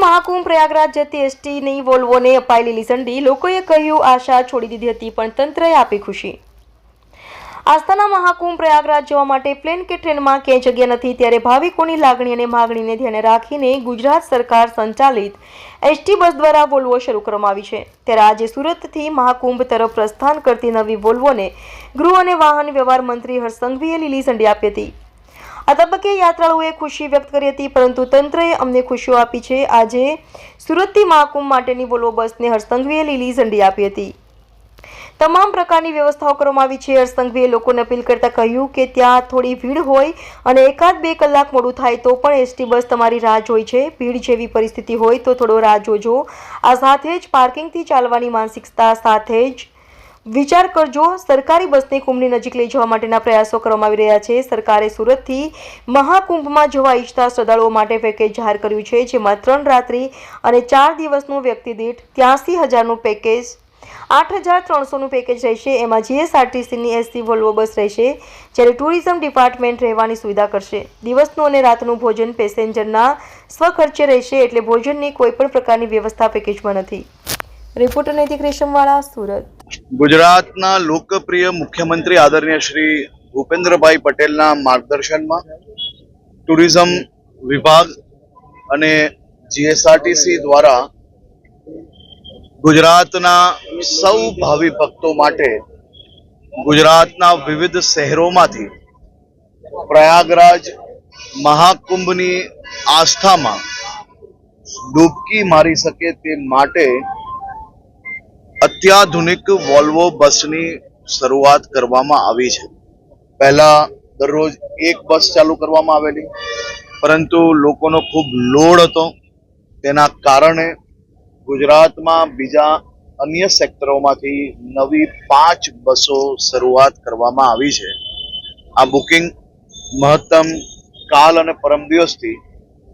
મહાકુંભ પ્રયાગરાજ જતી એસટીની વોલ્વોને અપાયેલી લીસંડી લોકોએ કહ્યું, આશા છોડી દીધી હતી, પણ તંત્રએ આપી ખુશી. આસ્થાના મહાકુંભ પ્રયાગરાજ જવા માટે પ્લેન કે ટ્રેનમાં ક્યાંય જગ્યા નથી, ત્યારે ભાવિકોની લાગણી અને માગણીને ધ્યાને રાખીને ગુજરાત સરકાર સંચાલિત એસટી બસ દ્વારા વોલ્વો શરૂ કરવામાં આવી છે. ત્યારે આજે સુરતથી મહાકુંભ તરફ પ્રસ્થાન કરતી નવી વોલ્વોને ગૃહ અને વાહન વ્યવહાર મંત્રી હર્ષ લીલી ઝંડી આપી હતી. આ તબક્કે યાત્રાળુઓએ ખુશી વ્યક્ત કરી હતી, પરંતુ તંત્રએ અમને ખુશીઓ આપી છે. આજે સુરતથી મહાકુંભ માટેની વોલ્વો બસને હર્ષસંઘવીએ લીલી ઝંડી આપી હતી. તમામ પ્રકારની વ્યવસ્થાઓ કરવામાં આવી છે. હર્ષસંઘવીએ લોકોને અપીલ કરતા કહ્યું કે ત્યાં થોડી ભીડ હોય અને એકાદ બે કલાક મોડું થાય તો પણ એસટી બસ તમારી રાહ જોઈ છે. ભીડ જેવી પરિસ્થિતિ હોય તો થોડો રાહ જોજો. આ સાથે જ પાર્કિંગથી ચાલવાની માનસિકતા સાથે જ વિચાર કરજો, સરકારી બસને કુંભની નજીક લઈ જવા માટેના પ્રયાસો કરવામાં આવી રહ્યા છે. સરકારે સુરતથી મહાકુંભમાં જવા ઈચ્છતા શ્રદ્ધાળુઓ માટે પેકેજ જાહેર કર્યું છે, જેમાં ત્રણ રાત્રિ અને ચાર દિવસનું વ્યક્તિ દીઠ ત્યાંસી હજારનું પેકેજ, આઠ હજાર ત્રણસોનું પેકેજ રહેશે. એમાં જીએસઆરટીસીની એસટી વોલ્વો બસ રહેશે, જ્યારે ટુરિઝમ ડિપાર્ટમેન્ટ રહેવાની સુવિધા કરશે. દિવસનું અને રાતનું ભોજન પેસેન્જરના સ્વખર્ચે રહેશે, એટલે ભોજનની કોઈપણ પ્રકારની વ્યવસ્થા પેકેજમાં નથી. રિપોર્ટર નૈતિક રેશમવાળા, સુરત. ગુજરાતના લોકપ્રિય મુખ્યમંત્રી આદરણીય શ્રી ભૂપેન્દ્રભાઈ પટેલના માર્ગદર્શનમાં ટુરિઝમ વિભાગ અને જીએસઆરટીસી દ્વારા ગુજરાતના સૌ ભાવિ ભક્તો માટે ગુજરાતના વિવિધ શહેરોમાંથી પ્રયાગરાજ મહાકુંભની આસ્થામાં ડૂબકી મારી શકે તે માટે અત્યાધુનિક વોલ્વો બસની શરૂઆત કરવામાં આવી છે. પહેલા દરરોજ એક બસ ચાલુ કરવામાં આવેલી, પરંતુ લોકોનો ખૂબ લોડ હતો. તેના કારણે ગુજરાતમાં બીજા અન્ય સેક્ટરોમાંથી નવી પાંચ બસો શરૂઆત કરવામાં આવી છે. આ બુકિંગ મહત્તમ કાલ અને પરમ દિવસથી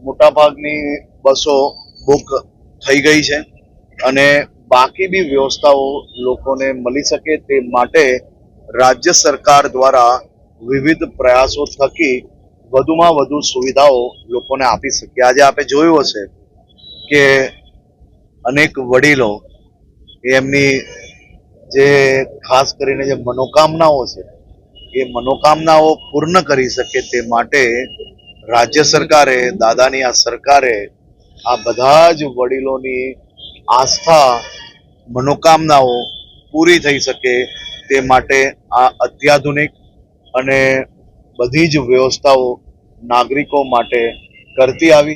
મોટાભાગની બસો બુક થઈ ગઈ છે અને બાકી બી વ્યવસ્થાઓ લોકોને મળી શકે તે માટે રાજ્ય સરકાર દ્વારા વિવિધ પ્રયાસો થકી વધુમાં વધુ સુવિધાઓ લોકોને આપી શકે. આજે આપણે જોયું હશે કે અનેક વડીલો એમની જે ખાસ કરીને જે મનોકામનાઓ છે, એ મનોકામનાઓ પૂર્ણ કરી શકે તે માટે રાજ્ય સરકારે, દાદાની આ સરકારે આ બધા જ વડીલોની આસ્થા મનોકામનાઓ પૂરી થઈ શકે તે માટે આ અત્યાધુનિક અને બધી જ વ્યવસ્થાઓ નાગરિકો માટે કરતી આવી.